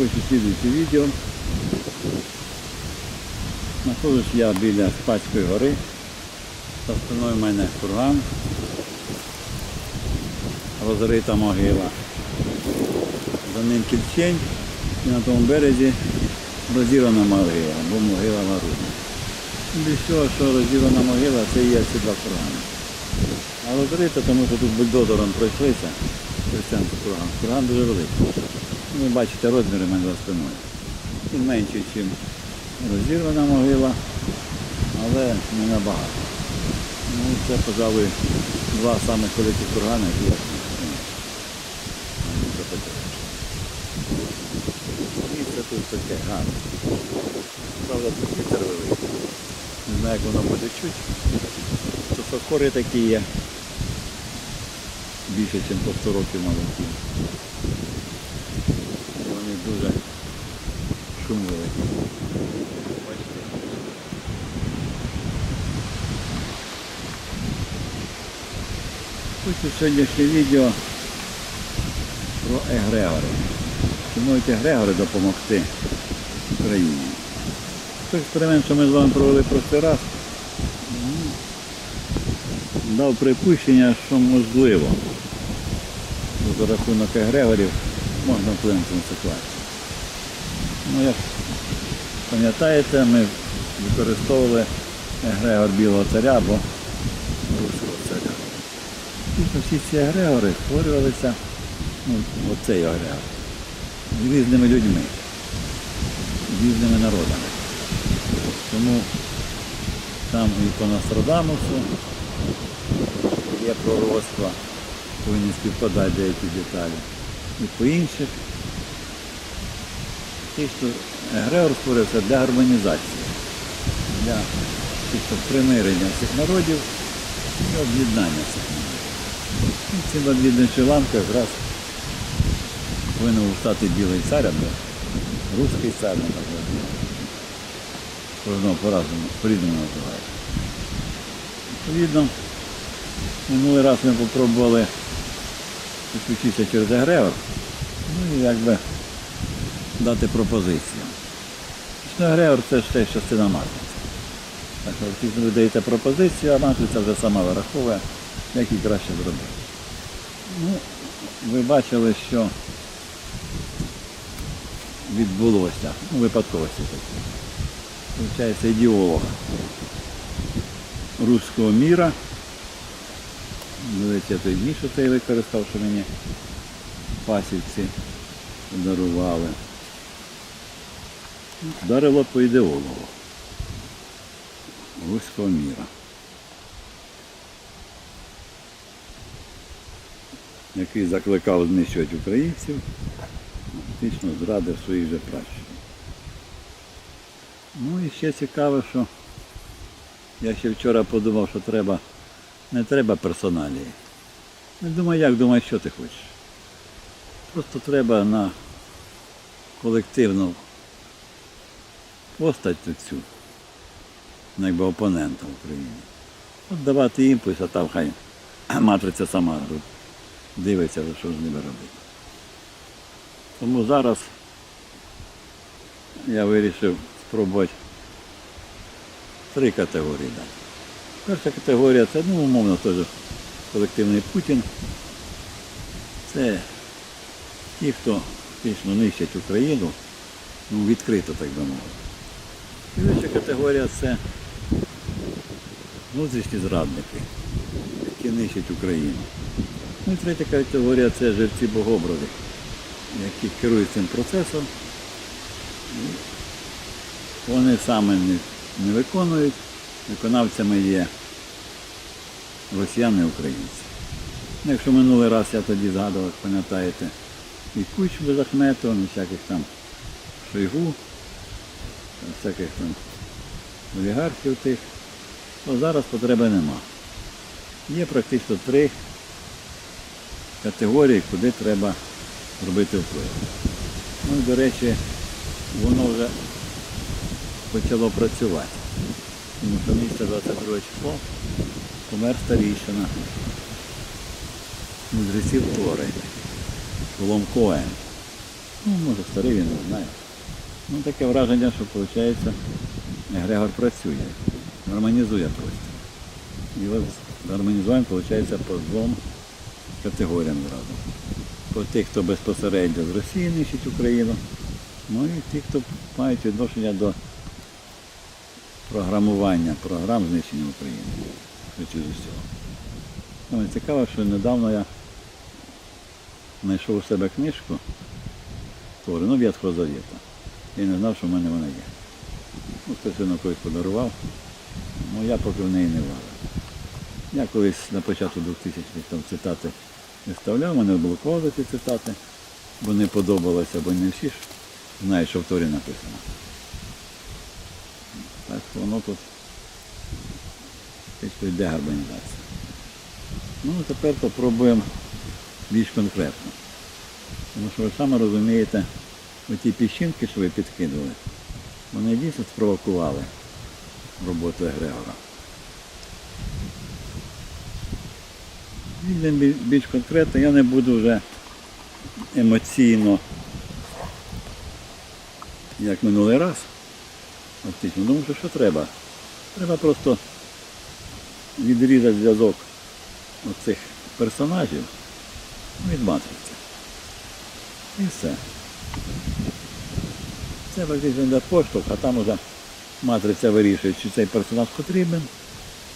хочу слідуюче відео. Знаходжусь я біля Спацької гори. За спиною в мене курган. Розрита могила. За ним кільчень і на тому березі розірвана могила, або могила Марудна. Більш всього, що розірвана могила, це є ці два кургани. А розрита, тому що тут бульдозером пройшлися центр курган. Курган дуже великий. Ви бачите розміри мене за спиною. Він менший, ніж розірвана могила, але не набагато. Ну, це, пожалуй, два самих великих кургани, які я. Це. Місце тут таке гарне. Правда, тут вітер великий. Не знаю, як воно буде чуть. То сокори такі є. Більше, ніж по 100 років молоді. І Вони дуже шум великий. Хочу сьогоднішнє відео про егрегори. Чи можуть егрегори допомогти Україні? Той експеримент, що ми з вами провели прошлий раз, дав припущення, що можливо за рахунок егрегорів можна вплинути на ситуацію. Ну, як пам'ятаєте, ми використовували егрегор білого царя або руського царя. Дійсно, всі ці егрегори створювалися, ну, оцей егрегор, різними людьми, різними народами. Тому там і по Нострадамусу є пророцтва, повинні співпадати деякі деталі. І по інших. Чисто Егрегор створився для гармонізації, для чисто примирення цих народів і об'єднання цих народів. І цим об'єднуючим ланкою якраз повинен стати білий цар або русський цар, наприклад. Кожного по-разному, по-різному. Відповідно, минулий раз ми спробували підключитися через Егрегор, ну і якби дати пропозицію. Егрегор це теж частина матриці. Так що ви даєте пропозицію, а матриця вже сама вираховує, як її краще зробити. Ну, ви бачили, що відбулося, ну, випадковості такі. Получається ідеолога руського міра. Дивіться, той ніж цей використав, що мені пасівці подарували. Вдарило по ідеологу руського міра. Який закликав знищувати українців, фактично зрадив своїх же пращурів. Ну і ще цікаво, що я ще вчора подумав, що треба, не треба персоналії. Не думаю, як думаю, що ти хочеш. Просто треба на колективну постать цю, якби опонента в Україні. От давати імпульс, а там хай матриця сама дивиться, що з ними робити. Тому зараз я вирішив спробувати три категорії дати. Перша категорія це, ну, умовно, теж колективний Путін. Це ті, хто фактично нищать Україну, ну, відкрито, так би мовити. Інша категорія це внутрішні зрадники, які нищать Україну. Ну і третя категорія це жерці богобрази, які керують цим процесом. Вони саме не, виконують, виконавцями є росіяни і українці. Ну, Якщо минулий раз я тоді згадував, пам'ятаєте, і Кучму з Ахметовим, і всяких там Шойгу, всяких там олігархів тих, то зараз потреби нема. Є практично три категорії, куди треба робити вплив. Ну до речі, воно вже почало працювати. Тому що місце 22 число помер старійшина мудреців Тори, Шолом Коен. Ну, може старий він, не знаю. Ну таке враження, що виходить, Грегор працює, гармонізує простір. І от гармонізуємо, виходить, по двом категоріям зразу. По тих, хто безпосередньо з Росії нищить Україну, ну і ті, хто мають відношення до програмування програм знищення України. Швидше з усього. Ну, цікаво, що недавно я знайшов у себе книжку твори, ну, Ветхого Завіта. Я не знав, що в мене вона є. Ну, хтось вона колись подарував, ну я поки в неї не влазив. Я колись на початку 2000-х там цитати не вставляв, мене блокували ці цитати, бо не подобалося, бо не всі ж знають, що в Торі написано. Так що воно тут йде гармонізація. Ну, тепер попробуємо більш конкретно. Тому що ви саме розумієте, оті піщинки, що ви підкинули, вони дійсно спровокували роботу Егрегора. Бі- більш конкретно, я не буду вже емоційно, як минулий раз, фактично, тому що що треба? Треба просто відрізати зв'язок оцих персонажів від матриці. І все. Це фактично йде поштовх, а там уже матриця вирішує, чи цей персонаж потрібен,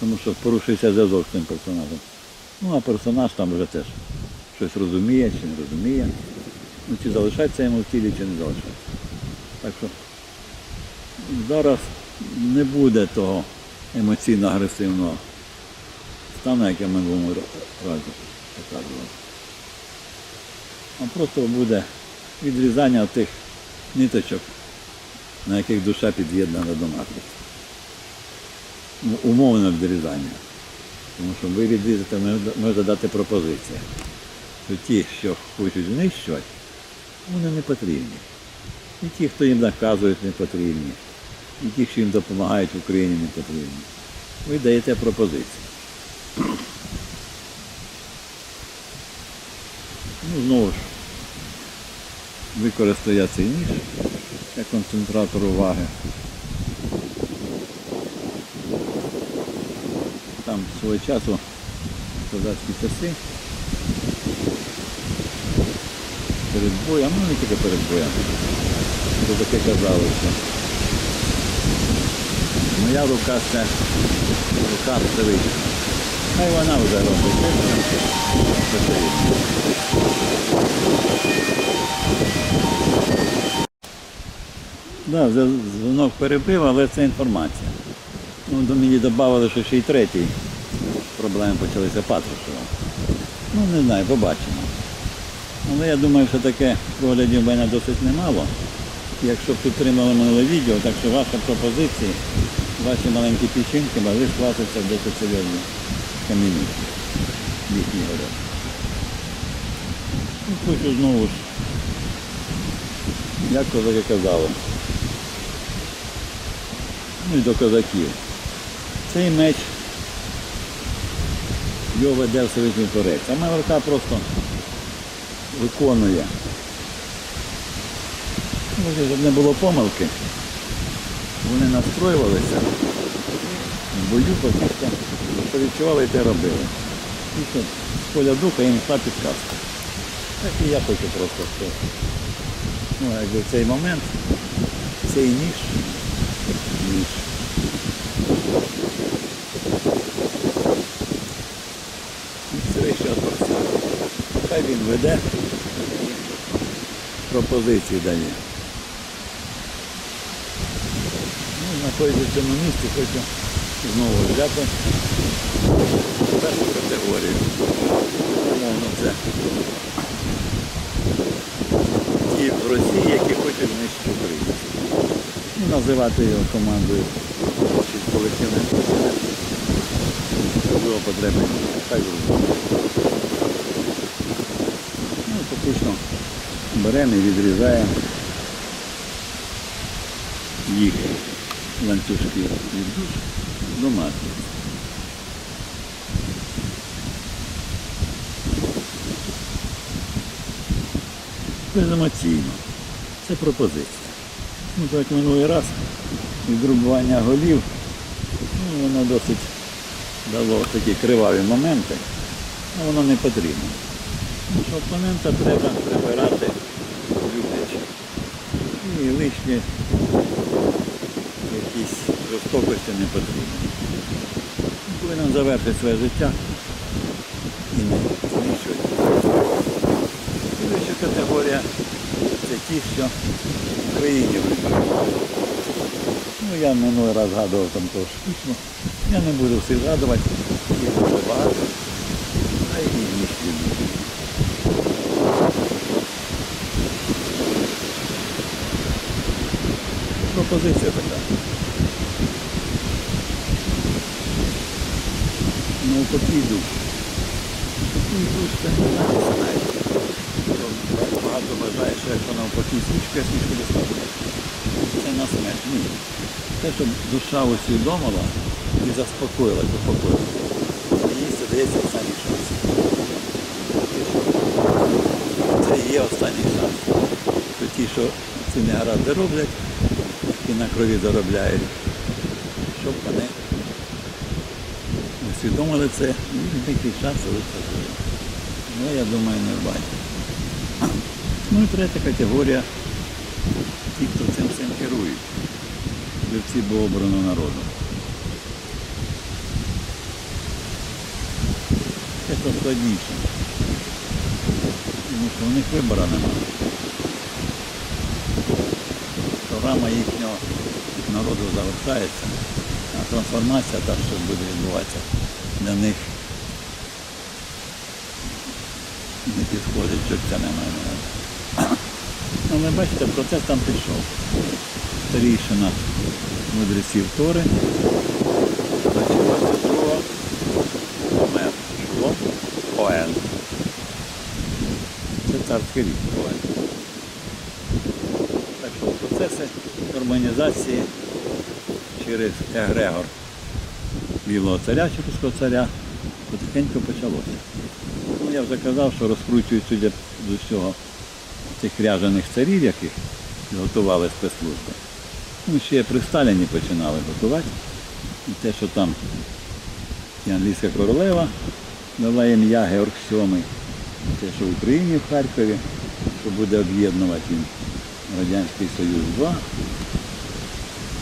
тому що порушується зв'язок з цим персонажем. Ну а персонаж там вже теж щось розуміє чи не розуміє. Ну, чи залишається йому в тілі, чи не залишається. Так що зараз не буде того емоційно-агресивного стану, як я минулому разі показував. А просто буде відрізання тих ниточок, на яких душа під'єднана до матриці. Ну, Умовне відрізання. Тому що ви відрізати може дати пропозиція. Що ті, що хочуть знищувати, вони не потрібні. І ті, хто їм наказують, не потрібні. І ті, що їм допомагають в Україні, не потрібні. Ви даєте пропозицію. Ну, знову ж, використаю я цей ніж як концентратор уваги. Там свого часу козацькі часи перед боєм, ну не тільки перед боєм, то таке казали, що моя рука це рука Всевишня. Хай вона вже робить. Да, дзвонок перебив, але це інформація. Ну, до мені додали, що ще й третій проблеми почалися Патрушева. Ну, не знаю, побачимо. Але я думаю, що таке проглядів в мене досить немало. Якщо б підтримали минуле відео, так що ваші пропозиції, ваші маленькі печінки могли скластися досить серйозні камінні. Їхні говорять. Ну, хочу знову ж, як козаки казали, ну і до козаків. Цей меч його веде Всевишній Творець. А моя рука просто виконує. Ну, Щоб не було помилки, вони настроювалися в бою, фактично, що відчували і те робили. І що поля духа їм йшла підказка. Так і я хочу просто, що ну, якби цей момент цей ніж, ніж Це ще. Хай він веде пропозиції дає. Ну, знаходиться в цьому місці, хочу знову взяти першу категорію. Умовно це ті в Росії, які хочуть знищити Україну. Ну, називати його командою чи колективним злочином. Можливо, потреби. Хай. Ну, фактично беремо і відрізаємо їх ланцюжки від душ до матері. Беземоційно. Це пропозиція. Ну, так минулий раз відрубування голів, ну, воно досить дало такі криваві моменти, але воно не потрібно. Що опонента треба прибирати люблячи. І лишні якісь жорстокості не потрібні. Він Повинен завершити своє життя і не знищувати. Слідуюча категорія це ті, що в Україні. Ну, я минулий раз згадував там того шпічну. Я не буду всіх згадувати, їх дуже багато. А і інші люди. Пропозиція така. Ну, поки йду. Поки йду, це не знаєте. Багато вважає, що якщо навпаки свічка, свічку доставляє. Це на смерть. Ні. Те, щоб душа усвідомила і заспокоїлась, заспокоїлася. Мені це дається останній шанс. Це є останній шанс. То ті, що ці негаразди роблять і на крові заробляють, щоб вони усвідомили це, і такий шанс залишиться живим. Ну, я думаю, не бачу. Ну і третя категорія ті, хто цим всім керують. Вівці було обрано народу. Це складніше. Тому що у них вибору немає. Програма їхнього народу залишається, а трансформація, та, що буде відбуватися, для них не підходить, це немає. Але бачите, процес там пішов. Старійшина мудреців Тори, 22 помер Шло Коен. Це царський рік Коен. Так що процеси урбанізації через егрегор білого царя, Чепського царя, потихеньку почалося. Ну, я вже казав, що розкручують судя з усього цих ряжених царів, яких готували спецслужби. Ну, ще при Сталіні починали готувати. І те, що там і англійська королева дала ім'я Георг VII, те, що в Україні в Харкові, що буде об'єднувати він Радянський Союз 2,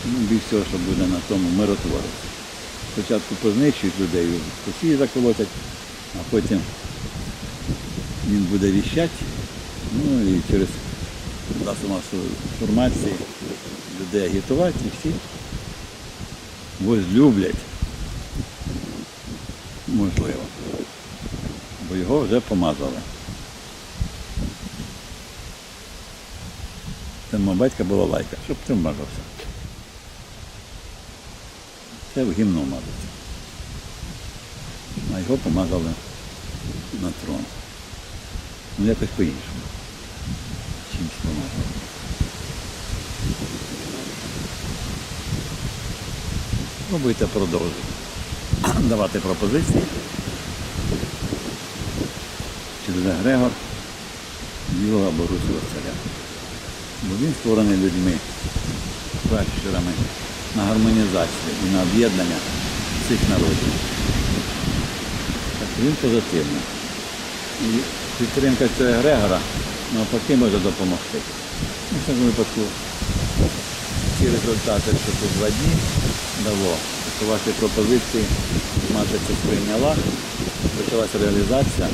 ну, більш всього, що буде на тому миротворець. Спочатку познищують людей, Росії заколотять, а потім він буде віщати, ну і через засоби масової інформації людей агітувати і всі возлюблять. Можливо. Бо його вже помазали. Це мого батька була лайка, щоб ти вмазався. Це в гімну мазаться. А його помазали на трон. Ну якось по-іншому. Чимось помазали. Пробуйте продовжити. Давати пропозиції. Через Грегор білого або русого царя. Бо він створений людьми, пращурами на гармонізацію і на об'єднання всіх народів. Так він позитивний. І підтримка цього Грегора навпаки може допомогти. В цьому випадку ці результати, що тут два дні дало, що ваші пропозиції матриця сприйняла, почалася реалізація,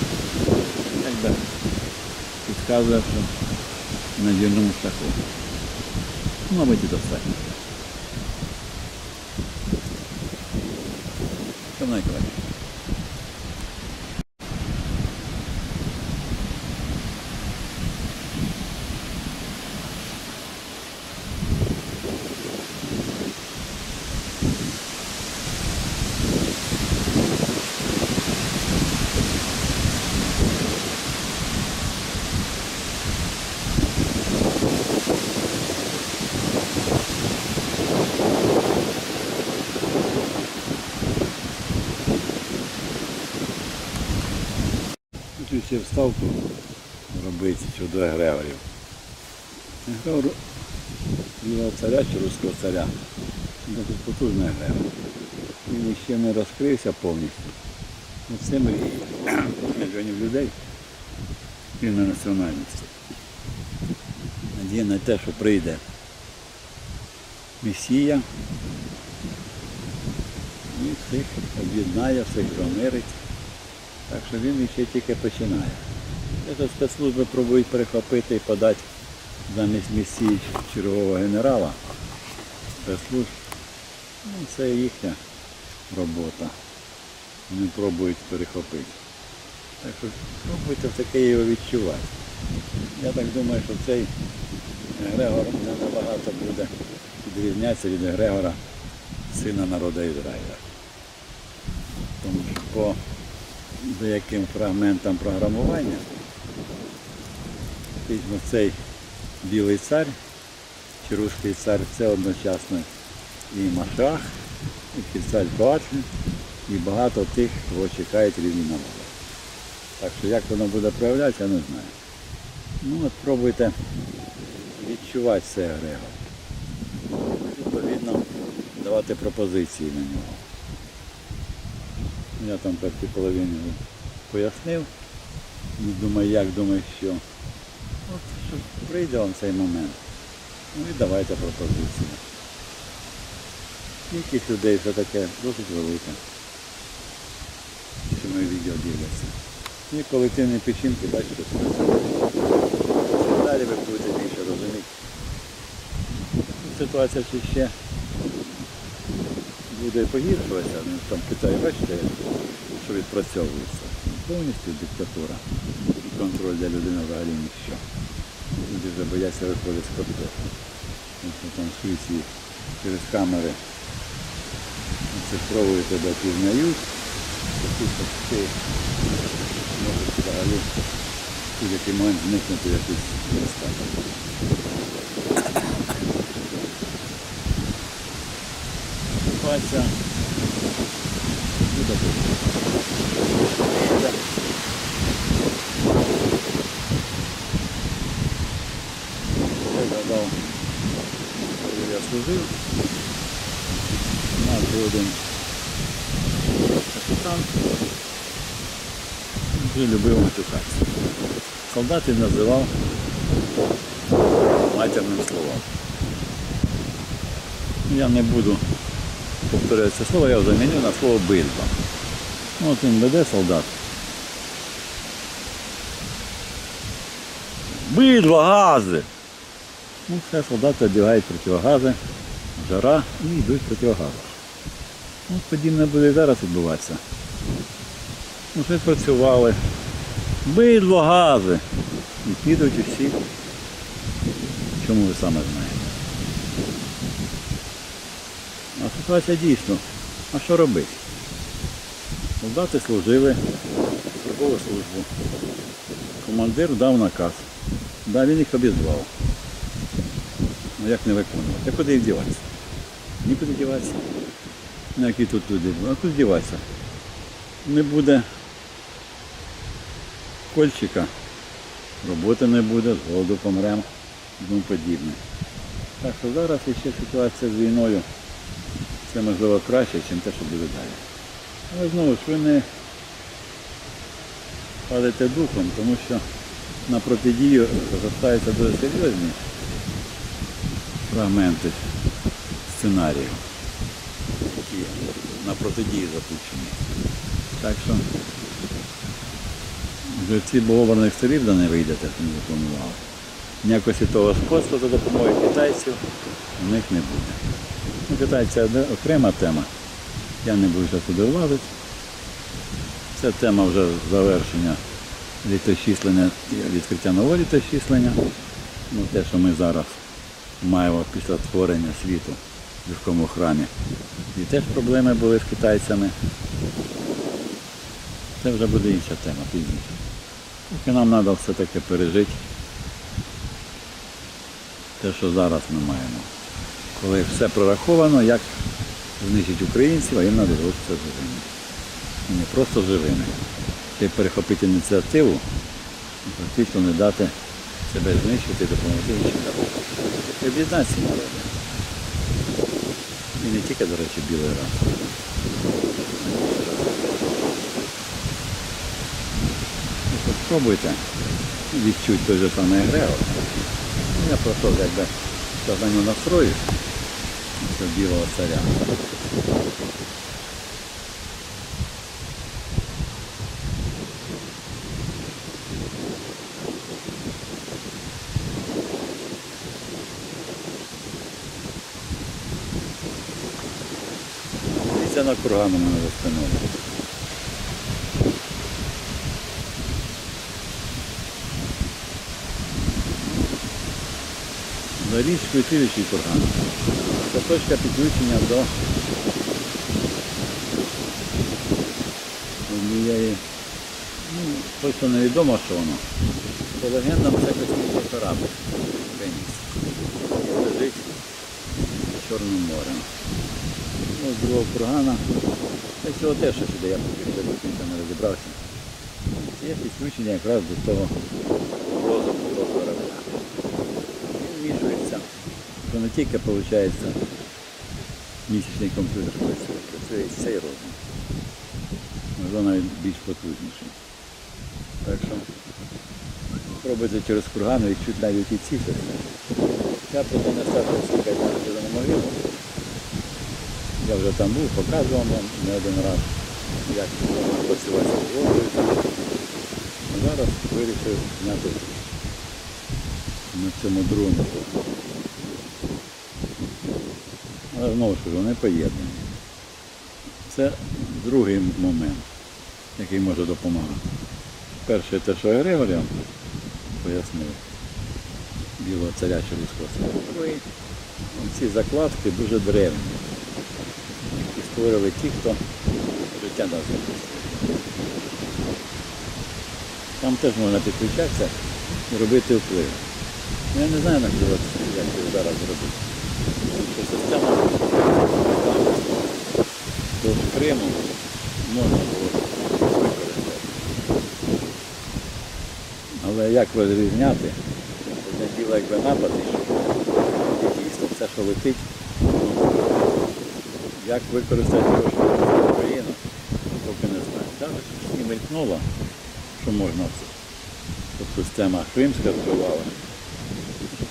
якби підказує, що на вірному шляху. Мабуть, і достатньо. Що найкраще. Ще вставку робити щодо егрегорів. Егрегор білого царя чи руського царя. Дуже потужний егрегор. Він ще не розкрився повністю. Мрії мільйонів людей рівної національності. Надія на те, що прийде Месія і всіх об'єднає, всіх промирить. Так що він ще тільки починає. Це спецслужби пробують перехопити і подати замість Месії чергового генерала спецслужб. Ну, це їхня робота. Вони пробують перехопити. Так що спробуйте таке його відчувати. Я так думаю, що цей Грегор набагато буде відрізнятися від Грегора, сина народу Ізраїля. Тому що по деяким фрагментам програмування фактично цей білий цар чи руський цар це одночасно і Машах, і Кіцалькоатль, і багато тих, кого чекають різні народи. Так що як воно буде проявлятися, я не знаю. Ну от пробуйте відчувати це Грегор. Відповідно, давати пропозиції на нього. Я там перші половині пояснив. Не думаю, як, думаю, що. От прийде вам цей момент. Ну і давайте пропозиції. Кількість людей все таке досить велика. Що мої відео дивляться. І колективні печінки, бачите, далі ви будете більше розуміти. Ситуація ще буде погіршуватися, там в Китаї, бачите, що відпрацьовується. Повністю диктатура і контроль для людини взагалі ніщо. Люди вже бояться виходити з кордону. Тому там в Швеції через камери цифрової тебе пізнають, такі ти можеш взагалі в будь-який момент зникнути якусь розставу. Ситуація буде добре. Я служив, у нас один капітан, дуже любив матюкатися. Солдат він називав матерним словом. Я не буду повторяти це слово, я заміню на слово бильба. Ну, От він веде солдат. Бильба, гази! Ну, все, солдати одягають противогази, жара і йдуть противогази. Ну, подібне буде і зараз відбуватися. Щось працювали. Бидло, гази. І підуть усі. Чому ви саме знаєте? А ситуація дійсно. А що робити? Солдати служили службову службу. Командир дав наказ. Да, він їх обізвав. Ну як не виконувати? А куди їх діватися? Нікуди діватися. Ну, які тут люди. А куди діватися? Не буде кольчика, роботи не буде, з голоду помремо і тому подібне. Так що зараз ще ситуація з війною це можливо краще, ніж те, що буде далі. Але знову ж ви не падайте духом, тому що на протидію розгортаються дуже серйозні фрагменти сценарію, які на протидію запущені. Так що вже ці богованих сторів да не вийдете, не запланували. Ніякого світового господства за допомогою китайців у них не буде. Ну, це окрема тема. Я не буду зараз туди влазити. Це тема вже завершення літочислення відкриття нового літочислення. Ну, те, що ми зараз маємо після створення світу в людському храмі. І теж проблеми були з китайцями. Це вже буде інша тема пізніше. Тільки нам треба все-таки пережити те, що зараз ми маємо. Коли все прораховано, як знищити українців, а їм треба залишитися живими. І не просто живими. Й перехопити ініціативу і практично не дати себе знищити, допомогти іншим народам. І об'єднати народи. І не тільки, до речі, білий раз. Ну, Спробуйте відчути той же самий егрегор. Я просто якби зараз на це білого царя. Це на курган у мене. За річкою слідуючий курган. Це точка підключення до однієї, ну, точно невідомо, що воно. По легендам це космічний корабль. Фенікс. Лежить над Чорним морем. Ну, другого кургана. Та цього теж що сюди я поки до не розібрався. Є підключення якраз до того розуму до корабля. Він вмішується. То не тільки виходить місячний комп'ютер працює, і цей розум. Можливо навіть більш потужніший. Так що пробуйте через курган відчути навіть і ці. Я просто не слухати на могилу. Я вже там був, показував вам не один раз, як можна працювати з водою. Зараз вирішив зняти на цьому другому. Але знову ж вони поєднані. Це другий момент, який може допомагати. Перше те, що Григорій вам пояснив, білого царя космос. Другий, ці закладки дуже древні які створили ті, хто життя дав землі. Там теж можна підключатися і робити вплив. Я не знаю, як це зараз зробити. Що система до Криму можна було використати. Але як розрізняти, одне діло якби напад ішов, і дійсно все, що летить, як використати його, захистити Україну, поки не знаю. Так, і мелькнуло, що можна це. Тобто система Кримська впливала.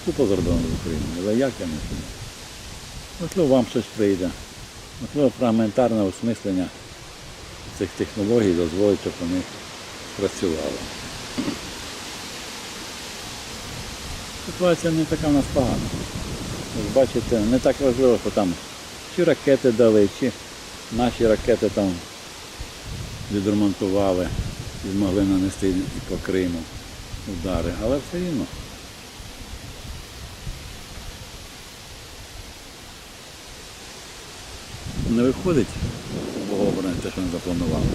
Купа зроблено в Україні, але як я не знаю. Можливо, вам щось прийде. Можливо, фрагментарне осмислення цих технологій дозволить, щоб вони працювали. Ситуація не така в нас погана. Ви бачите, не так важливо, що там чи ракети дали, чи наші ракети там відремонтували і змогли нанести і по Криму удари, але все рівно. Не виходить оборони те, що не запланували.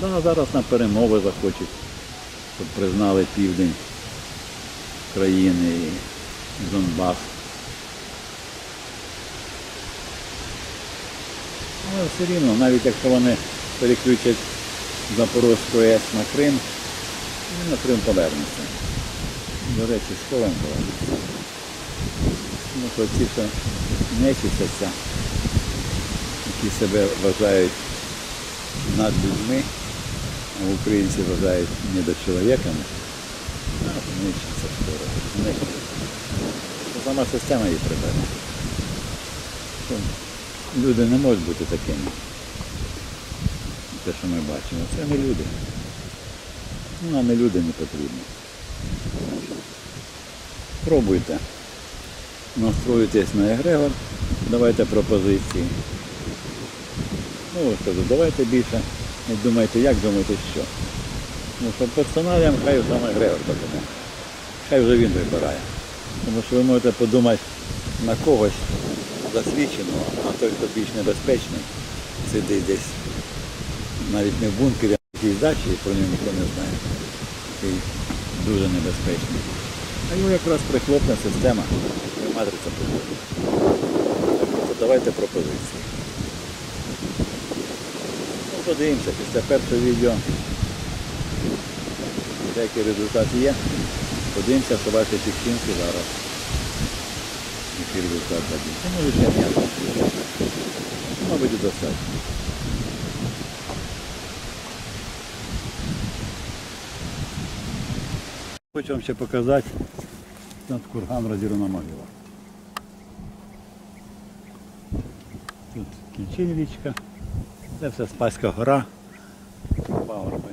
Да, зараз на перемови захочуть, щоб признали південь країни і Донбас. Але все рівно, навіть якщо вони переключать Запорозьку АЕС на Крим, він на Крим повернеться. До речі, з Колем повернеться. Тому що ці, що не числяться, які себе вважають над людьми, а українці вважають недочоловіками, скоро. Знищиться. Це сама система її прибере. Люди не можуть бути такими. Те, що ми бачимо, це не люди. Ну, а не люди не потрібні. Пробуйте. Настроюйтесь на егрегор, давайте пропозиції. Ну, ось кажу, давайте більше не думайте, як думайте, що. Ну, що персоналям хай саме егрегор подумає. Хай вже він вибирає. Тому що ви можете подумати на когось засвідченого, а той, хто більш небезпечний, сидить десь навіть не в бункері, а в якійсь дачі, і про нього ніхто не знає. Який дуже небезпечний. А його якраз прихлопна система, матриця приходить. Давайте пропозиції. Подивимося, після першого відео деякий результат є. Подивимося, що ваші підчинки зараз. Який результат дадуть. Це може ще не Мабуть, достатньо. Хочу вам ще показати над курган розірвана могила. Тут кінчин річка, це все Спаська гора, пагорби.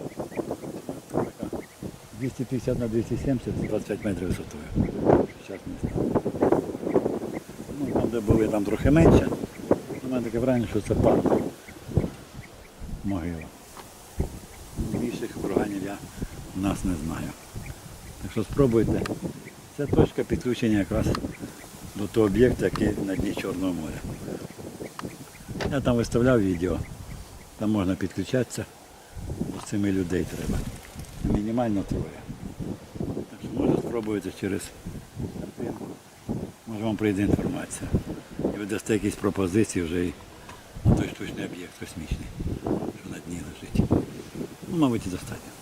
250 на 270, 25 метрів висотою. Ну, там, де були, там трохи менше. У мене таке враження, що це парк. Могила. Більших курганів я в нас не знаю. Так що спробуйте. Це точка підключення якраз до того об'єкту, який на дні Чорного моря. Я там виставляв відео, там можна підключатися, з цими людей треба. Мінімально троє. Так що може спробувати через картинку. Може вам прийде інформація. І ви дасте якісь пропозиції вже і той штучний об'єкт космічний, що на дні лежить. Ну, мабуть, і достатньо.